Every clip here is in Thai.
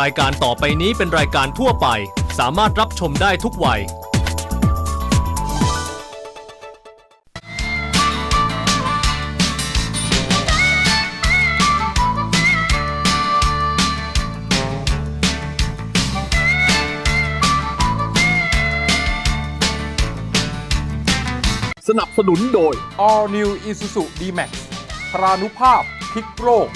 รายการต่อไปนี้เป็นรายการทั่วไป สามารถรับชมได้ทุกวัย สนับสนุนโดย All New Isuzu D-Max พรานุภาพพลิกโรค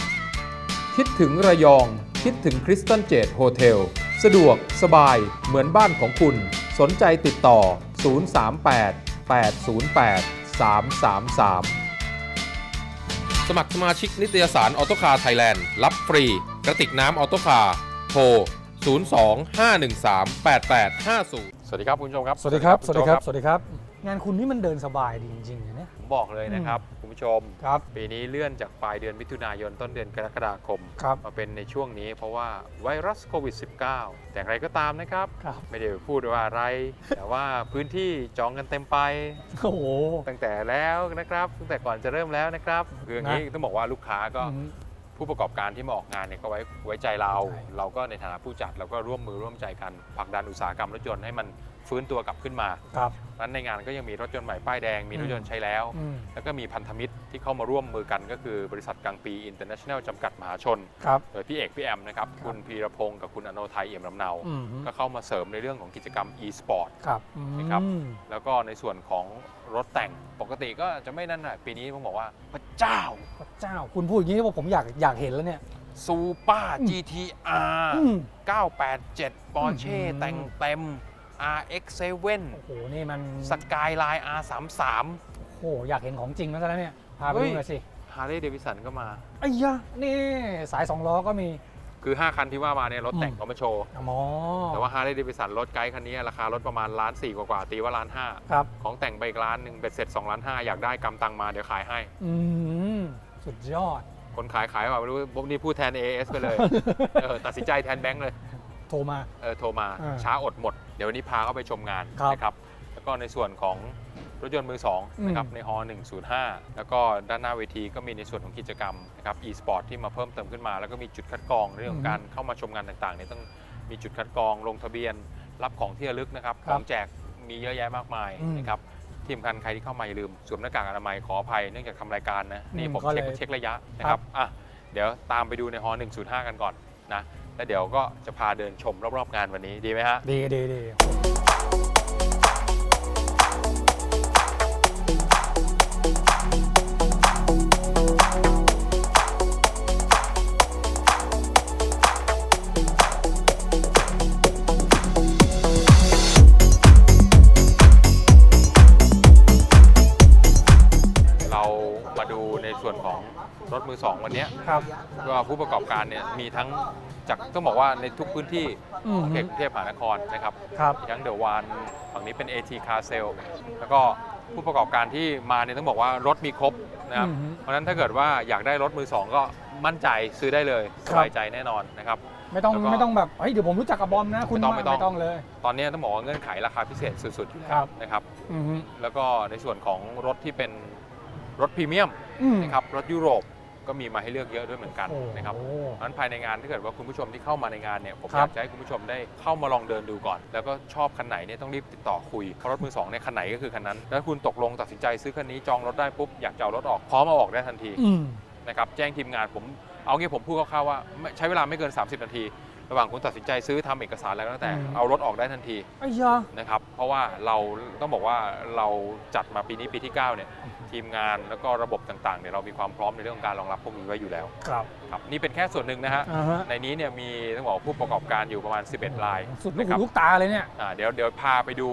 คิดถึงระยอง คิดถึงคริสตันเจดโฮเทล สะดวกสบายเหมือนบ้านของคุณ สนใจติดต่อ 038 808 333 สมัครสมาชิกนิตยสารออโตคาร์ไทยแลนด์ รับฟรี กระติกน้ำออโตคาร์โทร 02-513-8850 สวัสดีครับ คุณผู้ชมครับ สวัสดีครับ สวัสดีครับณสโจวัสดีครับ งานคุณนี่มันเดินสบายดีจริงๆนะเนี่ย ผมบอกเลยนะครับคุณ ผู้ชม ครับปีนี้เลื่อนจากปลายเดือนมิถุนายนต้นเดือนกรกฎาคม ครับ มาเป็นในช่วงนี้เพราะว่าไวรัสโควิด -19 แต่อย่างไรก็ตามนะครับ ครับ ไม่ได้พูดว่าอะไร แต่ว่าพื้นที่จองกันเต็มไป โอ้โห ตั้งแต่แล้วนะครับ ตั้งแต่ก่อนจะเริ่มแล้วนะครับคืออย่างนี้นะต้องบอกว่าลูกค้าก็ อืม ผู้ประกอบการที่มาออกงานเนี่ยก็ไว้ไว้ใจเรา ใช่ เราก็ในฐานะผู้จัดเราก็ร่วมมือร่วมใจกันผลักดันอุตสาหกรรมรถยนต์ให้มัน ฟื้นตัวกลับขึ้นมาครับนั้นในงานก็ยังมีรถยนต์ใหม่ป้ายแดงมีรถยนต์ใช้แล้วอืมแล้วก็มีพันธมิตรที่เข้ามาร่วมมือกันก็คือบริษัทกังปีอินเตอร์เนชั่นแนลจำกัดมหาชนครับโดยพี่เอกพี่แอมนะครับ คุณพีรพงศ์กับคุณอโนไทยเอี่ยมลำเนาอืมก็เข้ามาเสริมในเรื่องของกิจกรรม e-sport ครับอืมนะครับแล้วก็ในส่วนของรถแต่งปกติก็จะไม่นั่นน่ะปีนี้ผมบอกว่าพระเจ้าพระเจ้า คุณพูดอย่างนี้ว่าผมอยากอยากเห็นแล้วเนี่ยซูเปอร์ GTR อืม987 Porsche อืมแต่งเต็ม RX7 โอ้โห นี่มัน Skyline R33 โอ้โห อยากเห็นของจริงแล้วซะแล้วเนี่ย พาไปเฮ้ดูยหน่อยสิ Harley Davidson ก็มาไอ้ยะนี่สายสองล้อก็มี คือ 5 คันที่ว่ามาเนี่ยรถแต่งอืมเขามาโชว์อ๋อแต่ว่า Harley Davidson รถไกด์คันนี้ราคารถประมาณล้านสี่กว่าๆตีว่าล้านห้าครับของแต่งไปอีกล้านหนึ่งเบ็ดเสร็จ2ล้านห้าอยากได้กำตังมาเดี๋ยวขายให้อืมสุดยอดคนขายขายว่าไม่รู้ผมนี่พูดแทน AS ไปเลยเออตัดสินใจแทนแบงค์เลย โทรมา เออโทรมาอ่าช้าอดหมด เดี๋ยววันนี้พาเข้าไปชมงานครับนะครับ แล้วก็ในส่วนของรถยนต์มือสองอืมนะครับในฮอ105 แล้วก็ด้านหน้าเวทีก็มีในส่วนของกิจกรรมนะครับ e-sport ที่มาเพิ่มเติมขึ้นมา แล้วก็มีจุดคัดกรองในเรื่องของการเข้ามาชมงานต่างๆเนี่ยต้องมีจุดคัดกรองลงทะเบียน รับของที่ระลึกนะครับคขรับองแจกมีเยอะแยะมากมายอืมนะครับที่สำคัญใครที่เข้ามาอย่าลืมสวมหน้ากากอนามัยขออภัยเนื่องจากทำรายการนะนี่อืมผมก็เช็คเลยเช็คระยะนะครับอะเดี๋ยวตามไปดูในฮอ105 กันก่อน นะแล้วเดี๋ยวก็จะพาเดินชมรอบๆงานวันนี้ดีไหมฮะ ดีดีดี มือสองวันเนี้ยครับ ก็ผู้ประกอบการเนี่ยมีทั้งจากต้องบอกว่าในทุกพื้นที่อืม ของเขตกรุงเทพมหานครนะครับครับ มีทั้งเดอะวานฝั่งนี้เป็น AT Car Sale แล้วก็ผู้ประกอบการที่มาเนี่ยต้องบอกว่ารถมีครบนะครับอืมเพราะฉะนั้นถ้าเกิดว่าอยากได้รถมือสองก็มั่นใจซื้อได้เลยคสรับ บายใจแน่นอนนะครับ ไม่ต้องแล้วก็ไม่ต้องแบบเฮ้ยเดี๋ยวผมรู้จักกับบอมนะ คุณไม่ต้องไม่ต้องไม่ต้องเลย ตอนนี้ต้องบอกว่าเงื่อนไขราคาพิเศษสุดๆอยู่แล้ครัวบนะครับ อืมแล้วก็ในส่วนของรถที่เป็นรถพรีเมียมอืมนะครับรถยุโรป ก็มีมาให้เลือกเยอะด้วยเหมือนกันโอ้นะครับโหเพราะฉะนั้นภายในงานถ้าเกิดว่าคุณผู้ชมที่เข้ามาในงานเนี่ยผมครัอบยากจะให้คุณผู้ชมได้เข้ามาลองเดินดูก่อน แล้วก็ชอบคันไหนเนี่ยต้องรีบติดต่อคุยเพราะรถมือสองเนี่ยคันไหนก็คือคันนั้นแล้วคุณตกลงตัดสินใจซื้อคันนี้จองรถได้ปุ๊บอยากจะเอารถออกพร้อมเอาออกได้ทันทีอืมนะครับแจ้งทีมงานผมเอางี้ผมพูดคร่าวๆว่าไม่ใช้เวลาไม่เกิน 30 นาที ระหว่างคุณตัดสินใจซื้อทำเอกสารอะไรก็แล้วแต่ อืม เอารถออกได้ทันทีไอ้ยา นะครับ เพราะว่าเราต้องบอกว่าเราจัดมาปีนี้ปีที่ 9 เนี่ยทีมงานแล้วก็ระบบต่างๆเนี่ยเรามีความพร้อมในเรื่องของการรองรับพวกนี้ไว้อยู่แล้วครับครับนี่เป็นแค่ส่วนหนึ่งนะฮะ อ่าฮะในนี้เนี่ยมีต้องบอกว่าผู้ประกอบการอยู่ประมาณ 11รายสุดลูกนะครัหูลูกตาเลยเนี่ย อ่าเดี๋ยวเดี๋ยวพาไปดู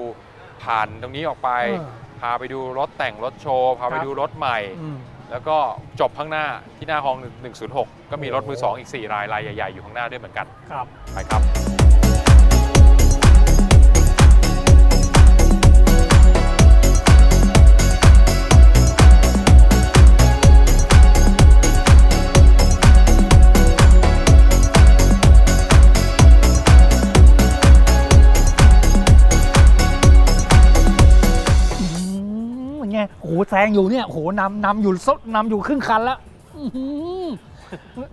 ผ่านตรงนี้ออกไป เออพาไปดูรถแต่งรถโชว์ พาไปครับ ดูรถใหม่ อืม แล้วก็จบข้างหน้าที่หน้าห้อง 106 ก็มีรถมือ 2 อีก 4 รายรายใหญ่ ๆ อยู่ข้างหน้าด้วยเหมือนกัน ครับ ไปครับ แซงอยู่เนี่ยโอ้โหนำนำอยู่ซดนำอยู่ครึ่งคันแล้ว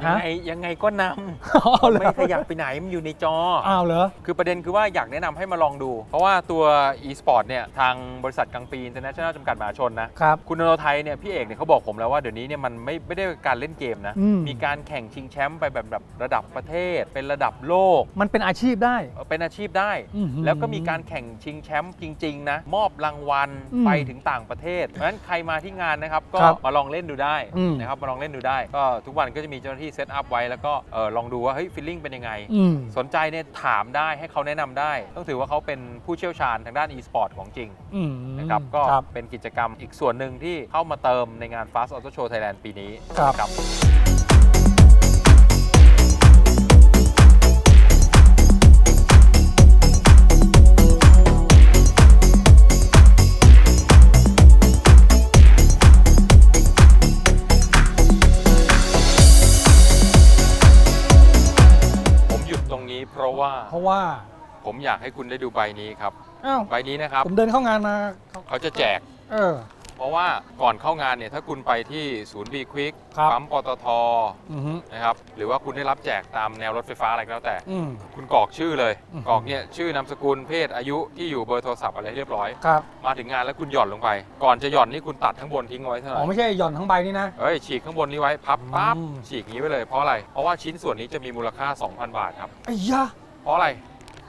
ยัฮะ งไงยังไงก็นเอาำเลยไม่ขยับไปไหนมันอยู่ในจออ้าวเหรอ คือประเด็นคือว่าอยากแนะนำให้มาลองดู เพราะว่าตัว e-sport เนี่ย ทางบริษัทกังปี International จำกัดมหาชนนะ ครับ คุณนโรไทยเนี่ย พี่เอกเนี่ยเขาบอกผมแล้วว่าเดี๋ยวนี้เนี่ยมันไม่ไม่ได้การเล่นเกมนะ อืม มีการแข่งชิงแชมป์ไปแบบแบบระดับประเทศ เป็นระดับโลก มันเป็นอาชีพได้เอ่อเป็นอาชีพได้ อื้อหือแล้วก็มีการแข่งชิงแชมป์จริง ๆ นะ มอบรางวัลอืมไปถึงต่างประเทศเพราะฉะนั้นใครมาที่งานนะครับ ก็ครับมาลองเล่นดูได้อืมนะครับมาลองเล่นดูได้ ก็ทุกวันก็จะมีเจ้าหน้าที่เซตอัพไว้แล้วก็เออลองดูว่าเฮ้ยฟีลลิ่งเป็นยังไง อืม สนใจเนี่ยถามได้ให้เขาแนะนำได้ ต้องถือว่าเขาเป็นผู้เชี่ยวชาญทางด้าน e-sport ของจริงอืมนะครับก็ครับ เป็นกิจกรรมอีกส่วนหนึ่งที่เข้ามาเติมในงาน Fast Auto Show Thailand ปีนี้ครับ นะครับ เพราะว่าผมอยากให้คุณได้ดูใบนี้ครับ อ้าวใบนี้นะครับผมเดินเข้างานมาเขาจะแจก เออ เพราะว่าก่อนเข้างานเนี่ยถ้าคุณไปที่ศูนย์บีควิกครับ ปั๊มปตทอือฮึนะครับหรือว่าคุณได้รับแจกตามแนวรถไฟฟ้าอะไรก็แล้วแต่ อืม คุณกรอกชื่อเลยอืม กรอกเนี่ยชื่อนามสกุลเพศอายุที่อยู่เบอร์โทรศัพท์อะไรเรียบร้อย ครับมาถึงงานแล้วคุณหย่อนลงไป ก่อนจะหย่อนนี่คุณตัดข้างบนทิ้งเอาไว้เท่าไหอ๋อร่ไม่ใช่หย่อนทั้งใบนี่นะ เอ้ยฉีกข้างบนนี้ไว้พับปั๊บอืม ฉีกอย่างนี้ไว้เลยเพราะอะไรเพราะว่าชิ้นส่วนนี้จะมีมูลค่า 2,000 บาทครับไอ้ยะ เพราะอะไร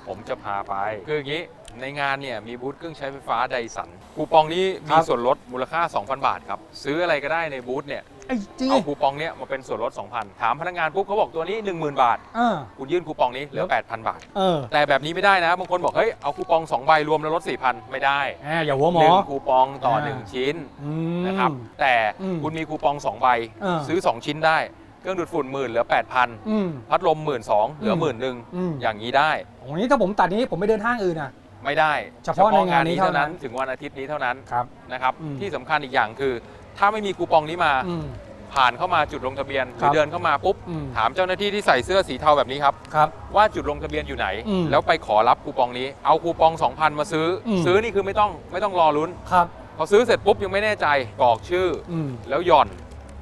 ผมจะพาไป คืออย่างนี้ในงานเนี่ยมีบูธเครื่องใช้ไฟฟ้าไดสัน คูปองนี้มีส่วนลดมูลค่า 2,000 บาทครับ ซื้ออะไรก็ได้ในบูธเนี่ยไอ้จริงเอาคูปองเนี้ยมาเป็นส่วนลด 2,000 ถามพนักงานปุ๊บเขาบอกตัวนี้ 10,000 บาท อ่าคุณยื่นคูปองนี้เหลือ 8,000 บาท เออแต่แบบนี้ไม่ได้นะบางคนบอกเฮ้ยเอาคูปอง2ใบรวมแล้วลด4,000 ไม่ได้แหมอย่าหัวหมหอ นึ่งคูปองต่อ อ่า 1 ชิ้นอืม นะครับแต่อืมคุณมีคูปอง2ใบเออ ซื้อ 2 ชิ้นได้ เครื่องดูดฝุ่นหมื่นเหลือ 8,000 อืม พัดลมหมื่นสองเหลืออืมหมื่นหนึ่งอืม อย่างนี้ได้โอ้นี้ถ้าผมตัดนี้ผมไปเดินห้างอื่นอะ ไม่ได้เฉพาะในงานนี้เท่านั้น ถึงวันอาทิตย์นี้เท่านั้นครับ นะครับ อืม ที่สำคัญอีกอย่างคือ ถ้าไม่มีคูปองนี้มา อืม ผ่านเข้ามาจุดลงทะเบียนหครัรืบอเดินเข้ามาปุ๊บ อืมถามเจ้าหน้าที่ที่ใส่เสื้อสีเทาแบบนี้ครับ ครับ ว่าจุดลงทะเบียนอยู่ไหน อืมแล้วไปขอรับคูปองนี้ เอาคูปอง 2,000 มาซื้ออม ซื้อนี่คือไม่ต้องไม่ต้องรอลุ้น ครับ พอซื้อเสร็จปุ๊บยังไม่แน่ใจกรอกชื่อ อืม แล้วหย่อน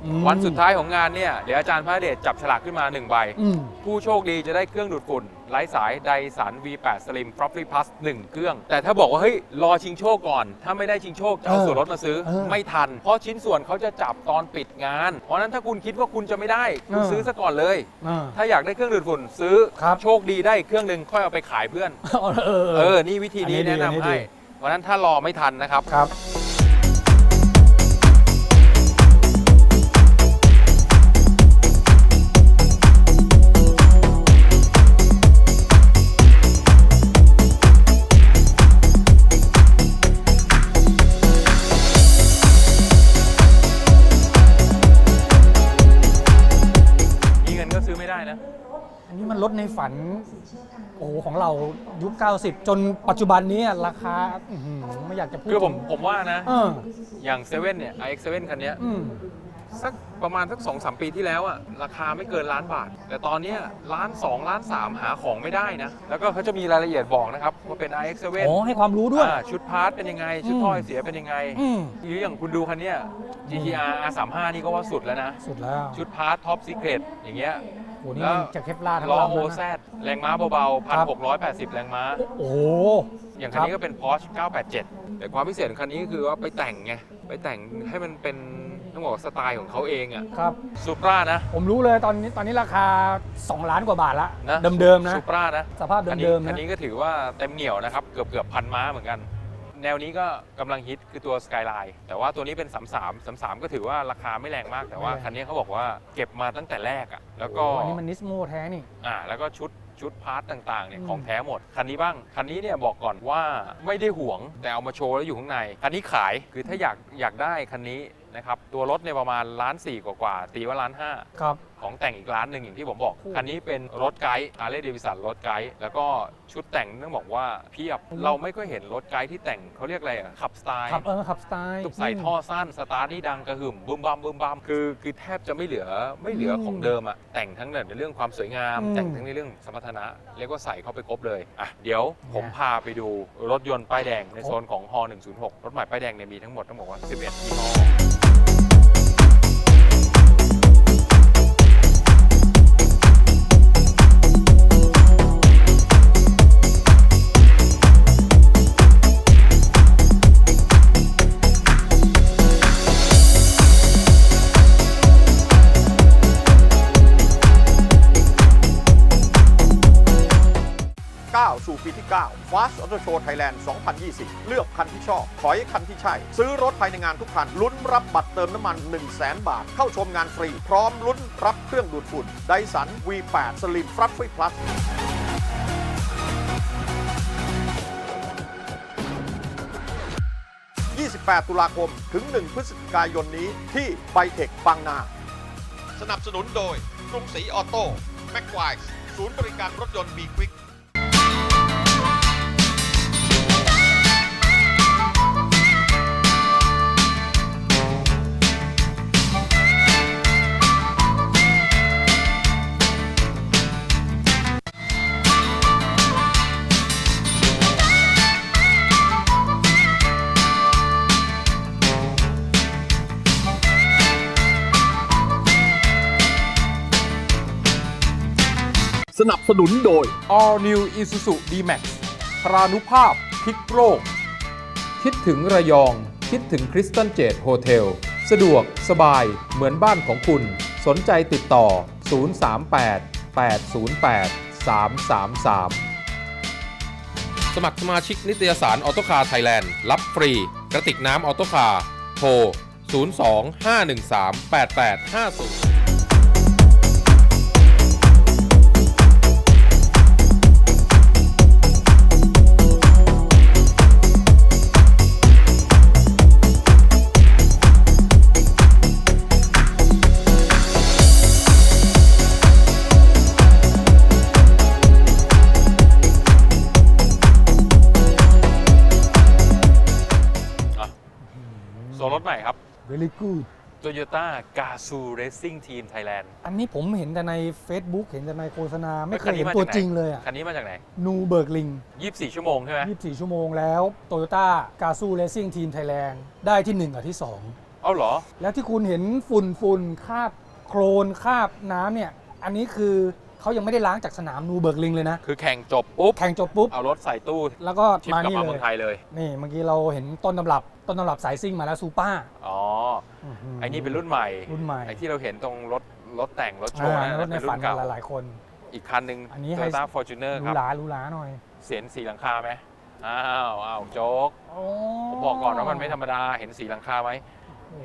อืม วันสุดท้ายของงานเนี่ยเดี๋ยวอาจารย์พระเดชจับฉลากขึ้นมาหนึ่งใบ อืม ผู้โชคดีจะได้เครื่องดูดฝุ่นไร้สายไดสัน V8 Slim f l o p p y Plus 1 เครื่อง แต่ถ้าบอกว่า เฮ้ย รอชิงโชคก่อน ถ้าไม่ได้ชิงโชค จะเอาเออส่วนลดมาซื้อ เออไม่ทัน เพราะชิ้นส่วนเขาจะจับตอนปิดงาน เพราะฉะนั้นถ้าคุณคิดว่าคุณจะไม่ได้คุณเออ ซื้อซะก่อนเลย อ่า ถ้าอยากได้เครื่องดูดฝุ่นซื้อครับ โชคดีได้อีกเครื่องหนึ่งค่อยเอาไปขายเพื่อน เออ เออเออนี่วิธีนี้อันนี้ดีแนะอันนี้นำดี ให้เพราะฉะนั้นถ้ารอไม่ทันนะครับ ครับ ไม่ได้นะ อันนี้มันลดในฝันโอ้โหของเรายุค 90 จนปัจจุบันนี้ราคาอื้อหือไม่อยากจะพูดคือผมผมว่านะ เอออย่างเซเว่นเนี่ย iX7 คันเนี้ยอืมสักประมาณสักสองสามปีที่แล้วอะราคาไม่เกินล้านบาท แต่ตอนเนี้ยล้านสองล้านสามหาของไม่ได้นะ แล้วก็เขาจะมีรายละเอียดบอกนะครับว่าเป็น iX7 อ๋อให้ความรู้ด้วย อ่าชุดพาร์ทเป็นยังไง ชุดอืมถ้อยเสียเป็นยังไง อืมหรืออย่างคุณดูคันเนี้ย GTR R35 นี่ก็ว่าสุดแล้วนะ สุดแล้ว ชุดพาร์ทท็อปซีเครตอย่างเงี้ย โหนี่แล้วมันจากเคปลาร์ทั้งล้อลำโอแล้วแซนะ ดแรงม้าเบาๆครับ1,680 แรงม้า โอ้โห อย่างคันนี้ก็เป็น Porsche 987 แต่ความพิเศษของคันนี้ก็คือว่าไปแต่งไง ไปแต่งให้มันเป็นต้องบอกว่าสไตล์ของเขาเองอะครับ ซูปรานะผมรู้เลยตอนนี้ตอนนี้ราคา 2 ล้านกว่าบาทละนะเดิมๆนะ ซูปรานะสภาพคันนี้เดิมๆคันนะนี้ก็ถือว่าเต็มเหนียวนะครับ เกือบเกือบพันม้าเหมือนกัน แนวนี้ก็กำลังฮิตคือตัว Skyline แต่ว่าตัวนี้เป็น 33 33 ก็ถือว่าราคาไม่แรงมากแต่ว่าไม่แรง คันนี้เขาบอกว่าเก็บมาตั้งแต่แรกอะแล้วก็โอ้อันนี้มันนิสโมแท้นี่ อ่าแล้วก็ชุดชุดพาร์ตต่างๆเนี่ยอืม ของแท้หมด คันนี้บ้าง คันนี้เนี่ยบอกก่อนว่าไม่ได้ห่วงแต่เอามาโชว์แล้วอยู่ข้างใน คันนี้ขายคือถ้าอยากอยากได้คันนี้นะครับตัวรถเนี่ยประมาณล้านสี่กว่าๆตีว่าล้านห้า ครับ ของแต่งอีกร้านหนึ่งอย่างที่ผมบอกโอ้คันนี้เป็นรถไกด์ฮาร์เลย์เดวิสันรถไกด์แล้วก็ชุดแต่งต้องบอกว่าเพียบเราไม่ค่อยเห็นรถไกด์ที่แต่งเขาเรียกอะไรอะขับสไตล์ขับเออขับสไตล์ตุกใส่ท่อสั้นสตาร์ทนี่ดังกระหึ่มบึมบัมบึมบัมคือคือแทบจะไม่เหลือไม่เหลือของเดิมอะแต่งทั้งในเรื่องความสวยงาม แต่งทั้งในเรื่องสมรรถนะเรียกว่าใส่เข้าไปครบเลยอะเดี๋ยวผมพาไปดูรถยนต์ป้ายแดงในโซนของฮ106 รถใหม่ป้ายแดงเนี่ยมีทั้งหมดต้องบอกว่า 11ยี่ห้อ ที่ 9 Fast Auto Show Thailand 2020 เลือกคันที่ชอบ ถอยคันที่ใช่ ซื้อรถภายในงานทุกคัน ลุ้นรับบัตรเติมน้ำมัน 1 0 0 0 0แบาท เข้าชมงานฟรี พร้อมลุ้นรับเครื่องดูดฝุ่น Dyson V8 Slim Fluffy Plus 28 ตุลาคม ถึง 1 พฤศจิกายนนี้ที่ไบเทคบางนา สนับสนุนโดยกรุงศรีออโต้แม็กไวส์ศูนย์บริการรถยนต์บีควิก นับสนุนโดย All New Isuzu D-Max พรานุภาพพลิกโรคคิดถึงระยอง คิดถึงคริสตันเจดโฮเทล สะดวก สบาย เหมือนบ้านของคุณ สนใจติดต่อ 038 808 333 สมัครสมาชิกนิตยสารออโตคาร์ไทยแลนด์ รับฟรี กระติกน้ำออโตคาร์โทร 02 513 8850 ครับ very good Toyota Gazoo Racing Team Thailand อันนี้ผมเห็นแต่ใน Facebook เห็นแต่ในโฆษณา ไม่เคคัยนนี้เห็นมาตัวจากไหนจริงเลยอะ คันนี้มาจากไหน นูเบิร์กลิง 24 ชั่วโมงใช่ไหม24 ชั่วโมงแล้ว Toyota g a z o o Racing Team Thailand ได้ที่ 1 กับที่เอาเหรอ2แล้วที่คุณเห็นฝุ่นฝุ่นคราบโครนคราบน้ำเนี่ย อันนี้คือเขายังไม่ได้ล้างจากสนามนูเบิร์กลิงเลยนะ คือแข่งจบปุ๊บ แข่งจบปุ๊บ เอารถใส่ตู้ แล้วก็ชิปมากลับนี่มาเลเมือยงไทยเลย นี่เมื่อกี้เราเห็นต้นตำรับต้นตำรับสายซิ่งมาแล้วซูป้าอ๋อไอ้นี่เป็นรุ่นใหม่ รุ่นใหม่ ไอ้ที่เราเห็นตรงรถรถแต่งรถโชอ่าว์นั่นรถในเป็นฝัรุ่นนเก่าหลายๆคน อีกคันหนึ่งอันนี้โตให้โยต้าฟอร์จูเนอร์หครูรับหราหรูหราหน่อย เสียนสีหลังคาไหมอ้าวอ้าวโจ๊กโอ้ผมบอกก่อนว่ามันไม่ธรรมดาเห็นสีหลังคาไหม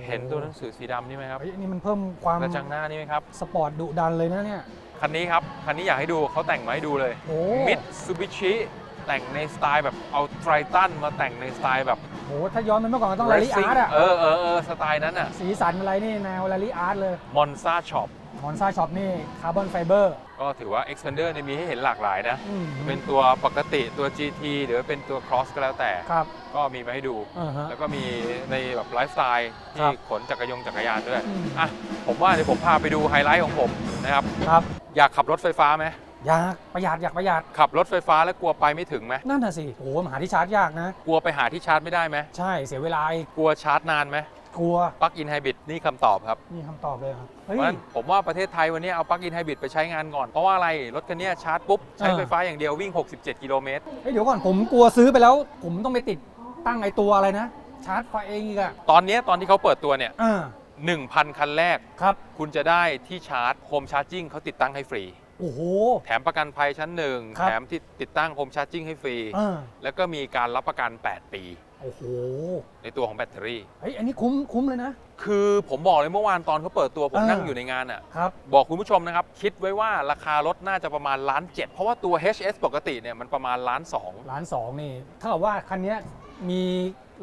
เห็นตัวหนังสือสีดำนี่ไหมครับเฮ้ยอันนี่มันเพิ่มความกระจังหน้านี่ไหมครับ สปอร์ตดุดันเลยนะเนี่ย คันนี้ครับ คันนี้อยากให้ดูเขาแต่งมาให้ดูเลยโอ้มิตซูบิชิ แต่งในสไตล์แบบเอาไทรตันมาแต่งในสไตล์แบบโหถ้าย้อนไปเมื่อก่อนก็ต้องลาลิอา racing ร์ตอะเออเออเออสไตล์นั้นอะสีสันอะไรนี่แนวลาลิอาร์ตเลยมอนซาช็อปมอนซาช็อปนี่คาร์บอนไฟเบอร์ก็ถือว่า Expander เนี่ยมีให้เห็นหลากหลายนะอืมเป็นตัวปกติตัว GT หรือว่าเป็นตัว Cross ก็แล้วแต่ครับก็มีมาให้ดูอ่าฮะแล้วก็มีในแบบไลฟ์สไตล์ครัที่บขนจักรยงจักรยานด้วยอืมอะผมว่าเดี๋ยวผมพาไปดูไฮไลท์ของผมนะครับครับอยากขับรถไฟฟ้าไหม อยากประหยัดอยากประหยัดขับรถไฟฟ้าแล้วกลัวไปไม่ถึงไหมนั่นน่ะสิโหหาที่ชาร์จยากนะ กลัวไปหาที่ชาร์จไม่ได้ไหมใช่เสียเวลาอีกกลัวชาร์จนานไหมกลัวปลั๊กอินไฮบริดนี่คำตอบครับ นี่คำตอบเลยครับเฮ้เพยราะฉะนั้นผมว่าประเทศไทยวันนี้เอาปลั๊กอินไฮบริดไปใช้งานก่อน เพราะว่าอะไร รถคันนี้ชาร์จปุ๊บ ใช้อ่าไฟฟ้าอย่างเดียววิ่ง 67 กิโลเมตรเฮ้ยเดี๋ยวก่อนผมกลัวซื้อไปแล้ว ผมต้องไปติดตั้งไอตัวอะไรนะ ชาร์จไฟเองอีกอะตอนนี้ตอนที่เขาเปิดตัวเนี่ยอ่า1,000 คันแรกครับ คุณจะได้ที่ชาร์จโฮมชาร์จิ่งเขาติดตั้งให้ฟรี โอ้โห แถมประกันภัยชั้นหนึ่งครับ แถมที่ติดตั้งโฮมชาร์จิ่งให้ฟรี อ่าแล้วก็มีการรับประกัน 8 ปี โอ้โหในตัวของแบตเตอรี่ เฮ้ยอันนี้คุ้มคุ้มเลยนะ คือผมบอกเลยเมื่อวานตอนเขาเปิดตัวผมอ่านั่ นั่งอยู่ในงานอะ ครับ บอกคุณผู้ชมนะครับ คิดไว้ว่าราคารถน่าจะประมาณล้านเจ็ดเพราะว่าตัว HS ปกติเนี่ยมันประมาณล้านสองล้านสองนี่เท่ากับว่าคันเนี้ยมี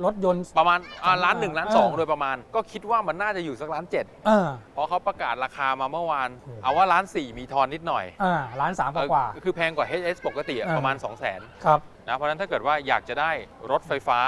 รถยนต์ ประมาณอ่าล้านหนึ่งล้านสองเออ โดยประมาณ ก็คิดว่ามันน่าจะอยู่สักล้านเจ็ดอ่าเพราะเขาประกาศราคามาเมื่อวาน โอ้เอาว่าล้านสี่มีทอนนิดหน่อยอ่าล้านสามกว่า เออคือแพงกว่า HS ปกติอะอ่าประมาณ 2 0 0 0 0นๆครับ นะเพราะฉะนั้นถ้าเกิดว่าอยากจะได้รถไฟฟ้า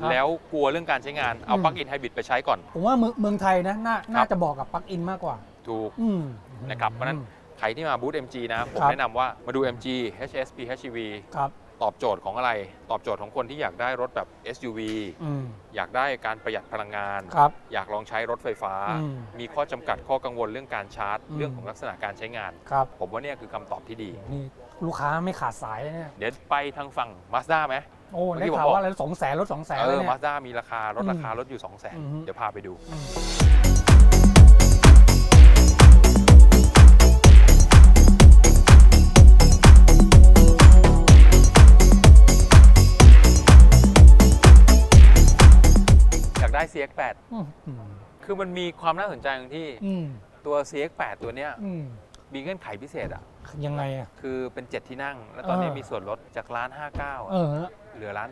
ครับแล้วกลัวเรื่องการใช้งานเอาอืม ปลั๊กอินไฮบริดไปใช้ก่อน ผมว่าเมืองเมืองไทยนะน่าครับน่าจะบอกกับปลั๊กอินมากกว่า ถูก อืม นะครับเพราะฉะนั้น ใครที่มาบูธ MG นะ ผมครับ แนะนำว่ามาดู MG HS PHEV ครับ ตอบโจทย์ของอะไร ตอบโจทย์ของคนที่อยากได้รถแบบ SUV อืม อยากได้การประหยัดพลังงาน ครับ อยากลองใช้รถไฟฟ้า อืมมีข้อจำกัดข้อกังวลเรื่องการชาร์จ อืม เรื่องของลักษณะการใช้งาน ครับ ผมว่าเนี่ยคือคำตอบที่ดี นี่ลูกค้าไม่ขาดสายเลยเนี่ย เดี๋ยวไปทางฝั่ง Mazda ไหม โอ้เมื่อได้กี้ผมข่าวบอก ว่าอะไรสองแสนรถสองแสนเอเลยอ เนี่ย Mazda มีราคารถอืมราคารถอยู่ 2 0 0 0 0 อือฮึ 0เดี๋ยวพาไปดู อืม CX8 อืมอืมคือมันมีความน่าสนใจตรงที่อืมตัว CX8 ตัวเนี้ยอืมมีเงื่อนไขพิเศษอะ ยังไงอะ คือเป็น7ที่นั่ง แล้วตอนนี้เออมีส่วนลดจากล้านเอ59อเหลือล้าน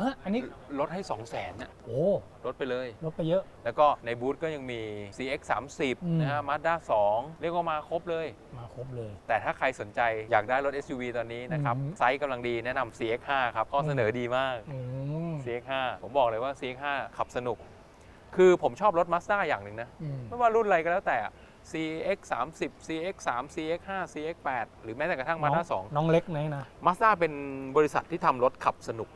ฮะอันนี้39ลดให้ 2 0 0 0 0นน่ะโอ้ลดไปเลย ลดไปเยอะ แล้วก็ในบูธก็ยังมี CX อืม30นะฮะ Mazda 2 เรียกว่ามาครบเลย มาครบเลย แต่ถ้าใครสนใจอยากได้รถ SUV ตอนนี้นะครับอืมไซส์กำลังดีแนะนำ CX5 ครับ ข้อเสนอดีมากอืม CX5 ผมบอกเลยว่า CX5 ขับสนุก คือผมชอบรถ Mazda อย่างหนึ่งนะอืมไม่ว่ารุ่นอะไรก็แล้วแต่อะ CX 30 CX 3 CX 5 CX 8หรือแม้แต่กระทั่ง Mazda 2น้องเล็กไหนนะ Mazda เป็นบริษัทที่ทำรถขับสนุก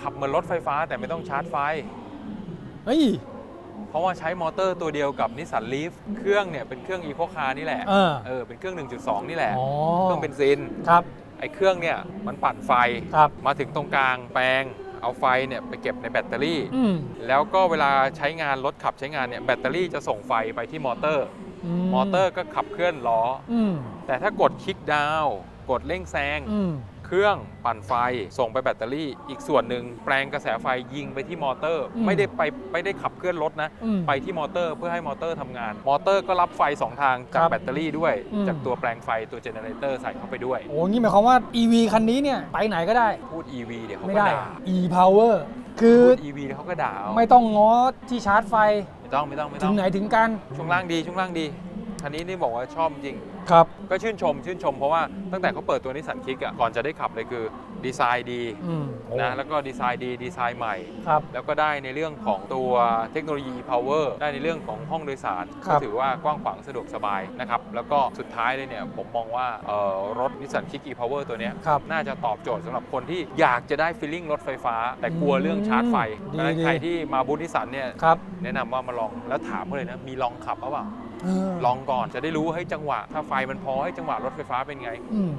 ขับเหมือนรถไฟฟ้าแต่ไม่ต้องชาร์จไฟเฮ้ยเพราะว่าใช้มอเตอร์ตัวเดียวกับนิสสันลีฟเครื่องเนี่ยเป็นเครื่อง Eco Car นี่แหละเออเออเป็นเครื่อง 1.2 นี่แหละอ๋อเครื่องเบนซินครับไอ้เครื่องเนี่ยมันปั่นไฟครับมาถึงตรงกลางแปลง เอาไฟเนี่ยไปเก็บในแบตเตอรี่ อืมแล้วก็เวลาใช้งานรถขับใช้งานเนี่ยแบตเตอรี่จะส่งไฟไปที่มอเตอร์ มอเตอร์ก็ขับเคลื่อนล้อ อืมแต่ถ้ากดคลิกดาวน์กดเร่งแซง อืม เครื่องปั่นไฟ ส่งไปแบตเตอรี่ อีกส่วนหนึ่งแปลงกระแสไฟยิงไปที่มอเตอร์ อืมไม่ได้ไปไม่ได้ขับเคลื่อนรถนะ อืมไปที่มอเตอร์เพื่อให้มอเตอร์ทำงาน มอเตอร์ก็รับไฟ2ทางจากครับแบตเตอรี่ด้วย อืม จากตัวแปลงไฟตัวเจเนเรเตอร์ใส่เข้าไปด้วย โอ้งี้หมายความว่า EV คันนี้เนี่ย ไปไหนก็ได้ พูด EV เดี๋ยวเขาไม่ก็ได้ ด่า E power คือพูด EV เดี๋ยวเขาก็ด่าเอาไม่ต้องง้อที่ชาร์จไฟ ไม่ต้องไม่ต้องไม่ถึต้องงไหนถึงกัน ช่วงล่างดีช่วงล่างดีคันนี้นี่บอกว่าชอบจริง ครับ ก็ชื่นชมชื่นชมเพราะว่าตั้งแต่เขาเปิดตัวนิสสันคิกอะก่อนจะได้ขับเลยคือดีไซน์ดีอืมนะแล้วก็ดีไซน์ดีดีไซน์ใหม่ ครับ แล้วก็ได้ในเรื่องของตัวเทคโนโลยี power ได้ในเรื่องของห้องโดยสารครัก็บ ถือว่ากว้างขวางสะดวกสบายนะครับ แล้วก็สุดท้ายเลยเนี่ยผมมองว่าเอ่อรถนิสสันคิก e power ตัวเนี้ย ครับ น่าจะตอบโจทย์สำหรับคนที่อยากจะได้ฟีลลิ่งรถไฟฟ้า แต่กลัวเรื่องชาร์จไฟดีดังนั้นดี ใครที่มาบูธนิสสันเนี่ย ครับ แนะนำว่ามาลองแล้วถามเขาเลยนะ มีลองขับหรือเปล่า เออ ลองก่อนจะได้รู้ให้ยจังหวะ ถ้าไฟมันพอให้จังหวะรถไฟฟ้าเป็นไง อืม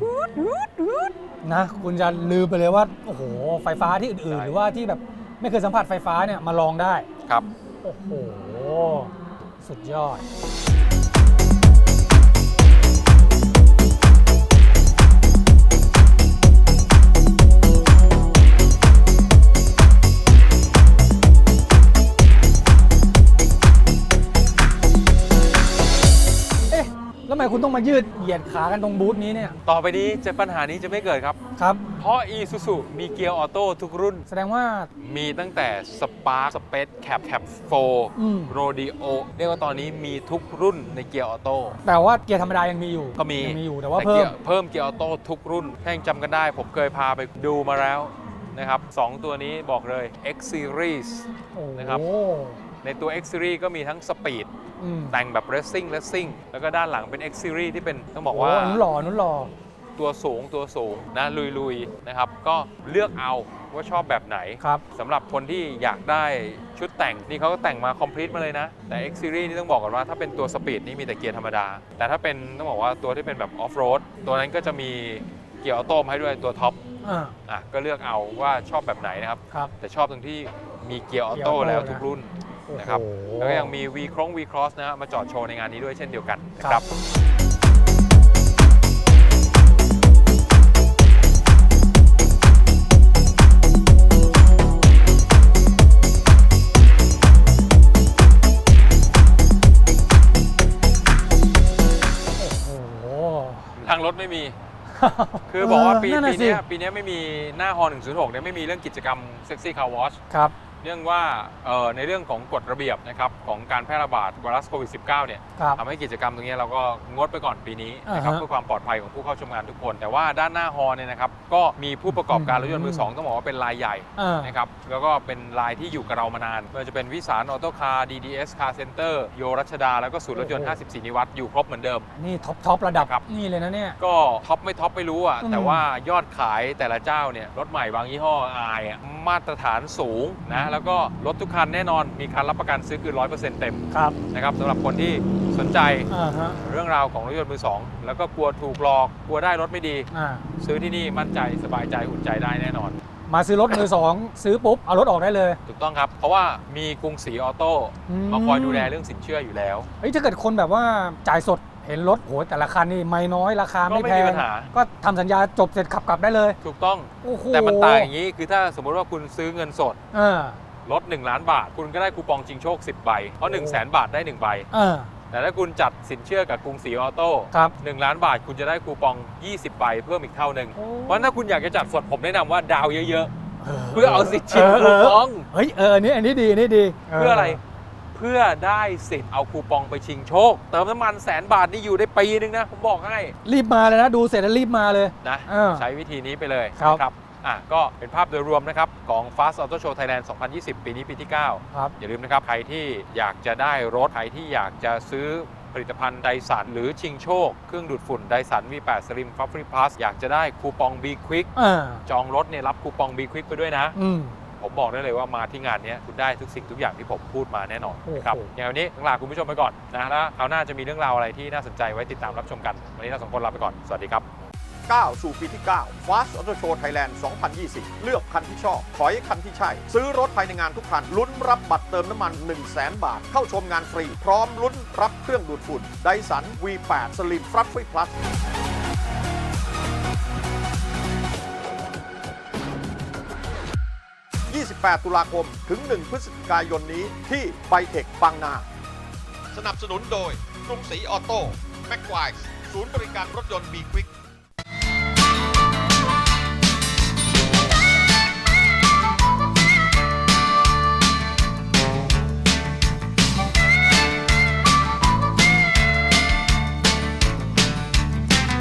นะ คุณจะลืมไปเลยว่า โอ้โห ไฟฟ้าที่อื่นใช่ๆหรือว่าที่แบบไม่เคยสัมผัสไฟฟ้าเนี่ยมาลองได้ ครับ โอ้โห สุดยอด คุณต้องมายืดเหยียดขากันตรงบูธนี้เนี่ยต่อไปนี้จะปัญหานี้จะไม่เกิดครับ ครับ เพราะ Isuzu มีเกียร์ออโต้ทุกรุ่น แสดงว่า มีตั้งแต่ Spark Space Cap Cap อืม 4 Rodeo เรียกว่าตอนนี้มีทุกรุ่นในเกียร์ออโต้แต่ว่าเกียร์ธรรมดายังมีอยู่ก็มียังมีอยู่แต่ว่าแต่เพิ่เกีม ยร์เพิ่มเกียร์ออโต้ทุกรุ่นถ้ายังจำกันได้ ผมเคยพาไปดูมาแล้วนะครับสองตัวนี้บอกเลย X Series โอ้โหนะครับ ในตัว X Series ก็มีทั้งสปีดอืมแต่งแบบ Racing Racing แล้วก็ด้านหลังเป็น X Series ที่เป็นต้องบอกว่าโนุ่นหล่อนุ่นหล่อ ตัวสูงตัวสูงนะลุยๆนะครับ ก็เลือกเอาว่าชอบแบบไหนครับ สำหรับคนที่อยากได้ชุดแต่งนี่เขาก็แต่งมาคอมพลีทมาเลยนะ แต่ X Series นี่ต้องบอกก่อนว่าถ้าเป็นตัวสปีดนี่มีแต่เกียร์ธรรมดา แต่ถ้าเป็นต้องบอกว่าตัวที่เป็นแบบออฟโรดตัวนั้นก็จะมีเกียร์ออโต้มาให้ด้วยตัวท็อปอ่าอะก็เลือกเอาว่าชอบแบบไหนนะครับ ครับ แต่ชอบตรงที่มีเกียร์ออโต้เกียร์ออโต้แล้วทุกรุ่นโอ้โห นะครับ แล้วก็ยังมี V ครง V Cross นะฮะมาจอดโชว์ในงานนี้ด้วยเช่นเดียวกันนะคครัรับบโอ้โหทางรถไม่มี คือบอกว่าปีเนั่นปีน่ะสิเนี้ยปีเนี้ยไม่มีหน้าฮอ106เนี่ยไม่มีเรื่องกิจกรรม Sexy Car Wash ครับ เนื่องว่าเอ่อในเรื่องของกฎระเบียบนะครับของการแพร่ระบาดไวรัสโควิด -19 เนี่ยครับทำให้กิจกรรมตรงเนี้ยเราก็งดไปก่อนปีนี้นะครับอ่าฮะเพื่อความปลอดภัยของผู้เข้าชมงานทุกคน แต่ว่าด้านหน้าฮอเนี่ยนะครับก็มีผู้ประกอบการรถยนต์มือสองต้องบอกว่าเป็นรายใหญ่อ่านะครับแล้วก็เป็นรายที่อยู่กับเรามานานไม่ว่าจะเป็นวิสารออโต้คาร์ DDS Car Center โยรัชดา แล้วก็ศูนย์รถยนต์โอ้โห54 นิวัตอยู่ครบเหมือนเดิม นี่ท็อปท็อประดับครับนี่เลยนะเนี่ยก็ท็อปไม่ท็อปไม่รู้อะอืมแต่ว่ายอดขายแต่ละเจ้าเนี่ยรถใหม่บางยี่ห้ออายอะมาตรฐานสูงนะแล้วก็รถทุกคันแน่นอนมีการรับประกันซื้อคือ100%เต็มครับนะครับสำหรับคนที่สนใจอ่าฮะเรื่องราวของรถยนต์มือสองแล้วก็กลัวถูกหลอกกลัวได้รถไม่ดี อ่าซื้อที่นี่มั่นใจสบายใจอุ่นใจได้แน่นอน มาซื้อรถมือสองซื้อปุ๊บเอารถออกได้เลยถูกต้องครับ เพราะว่ามีกรุงศรีออโต้อืมมาคอยดูแลเรื่องสินเชื่ออยู่แล้ว เฮ้ยถ้าเกิดคนแบบว่าจ่ายสด เห็นรถโหแต่ละคันนี่ไม่น้อยราคาไม่ก็ไม่แพมีงปัญหา ก็ทำสัญญาจบเสร็จขับกลับได้เลยถูกต้อง โอ้โหแต่มันต่างอย่างนี้คือถ้าสมมุติว่าคุณซื้อเงินสดอ่าลด1ล้านบาท คุณก็ได้คูปองชิงโชค 10 ใบ เพราะ1 0 0 0 0แบาทได้ 1 ใบ เออแต่ถ้าคุณจัดสินเชื่อกับกรุงศรีออโต้ครับ1ล้านบาทคุณจะได้คูปอง 20 ใบเพิ่มอีกเท่าหนึ่งโอ้เพราะฉะนั้นถ้าคุณอยากจะจัดสดผมแนะนำว่าดาวเยอะๆ เพื่อเอาสิทธิ์ชิงคูปอง เฮ้ยเอออันนี้อันนี้ดีอันนี้ดีเพื่ออะไรเพื่อได้สิทธิ์เอาคูปองไปชิงโชค เติมน้ำมันแสนบาทนี่อยู่ได้ปีนึงนะผมบอกให้รีบมาเลยนะ ดูเสร็จแล้วรีบมาเลยนะเออใช้วิธีนี้ไปเลยครับนะครับอะก็เป็นภาพโดยรวมนะครับ ของ Fast Auto Show Thailand 2020 ปีนี้ปีที่ 9 ครับ อย่าลืมนะครับ ใครที่อยากจะได้รถ ใครที่อยากจะซื้อผลิตภัณฑ์ไดสันหรือชิงโชค เครื่องดูดฝุ่นไดสัน V8 Slim f u f f y Plus อยากจะได้คูปอง B Quick อ่าจองรถเนี่ยรับคูปอง B Quick ไปด้วยนะอืม ผมบอกได้เลยว่ามาที่งานเนี้ยคุณได้ทุกสิ่งทุกอย่างที่ผมพูดมาแน่นอนโอ้โหนะครับอย่างวันนี้ต้องลาคุณผู้ชมไปก่อนนะแล้วคราวหน้าจะมีเรื่องราวอะไรที่น่าสนใจไว้ติดตามรับชมกัน วันนี้เราสองคนลาไปก่อน สวัสดีครับก้าวสู่ปีที่ 9 Fast Auto Show Thailand 2020 เลือกคันที่ชอบ ถอยคันที่ใช่ ซื้อรถภายในงานทุกคัน ลุ้นรับบัตรเติมน้ำมัน 1 0 0 0 0แบาท เข้าชมงานฟรี พร้อมลุ้นรับเครื่องดูดฝุ่น Dyson V8 Slim Fluffy Plus 8 ตุลาคม ถึง 1 พฤศจิกายนนี้ที่ไบเทคบางนา สนับสนุนโดยกรุงศรีออโต้แม็กควายศูนย์บริการรถยนต์บีควิก